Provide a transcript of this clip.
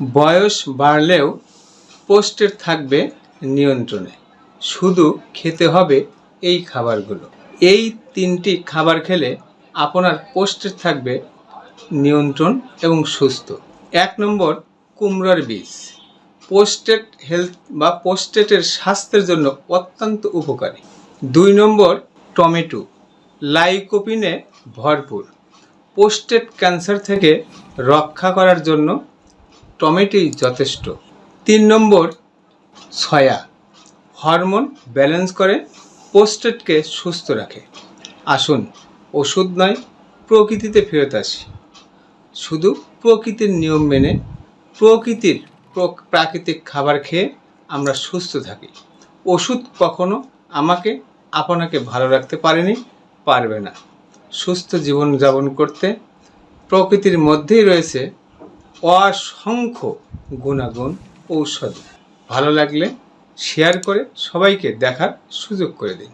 বয়স বাড়লেও পোস্টের থাকবে নিয়ন্ত্রণে। শুধু খেতে হবে এই খাবারগুলো। এই তিনটি খাবার খেলে আপনার পোস্টের থাকবে নিয়ন্ত্রণ এবং সুস্থ। এক নম্বর, কুমড়ার বীজ। পোস্টেট হেলথ বা পোস্টেটের স্বাস্থ্যের জন্য অত্যন্ত উপকারী। দুই নম্বর, টমেটো। লাইকোপিনে ভরপুর। পোস্টেট ক্যান্সার থেকে রক্ষা করার জন্য টমেটোই যথেষ্ট। তিন নম্বর, সয়া। হরমোন ব্যালেন্স করে, পোস্টেটকে সুস্থ রাখে। আসুন, ওষুধ নয়, প্রকৃতিতে ফেরত আসি। শুধু প্রকৃতির নিয়ম মেনে, প্রকৃতির প্র- প্রাকৃতিক খাবার খেয়ে আমরা সুস্থ থাকি। ওষুধ কখনো আমাকে, আপনাকে ভালো রাখতে পারেনি, পারবে না। সুস্থ জীবন যাপন করতে প্রকৃতির মধ্যেই রয়েছে অসংখ্য গুণাগুণ ঔষধ। ভালো লাগলে শেয়ার করে সবাইকে দেখার সুযোগ করে দিন।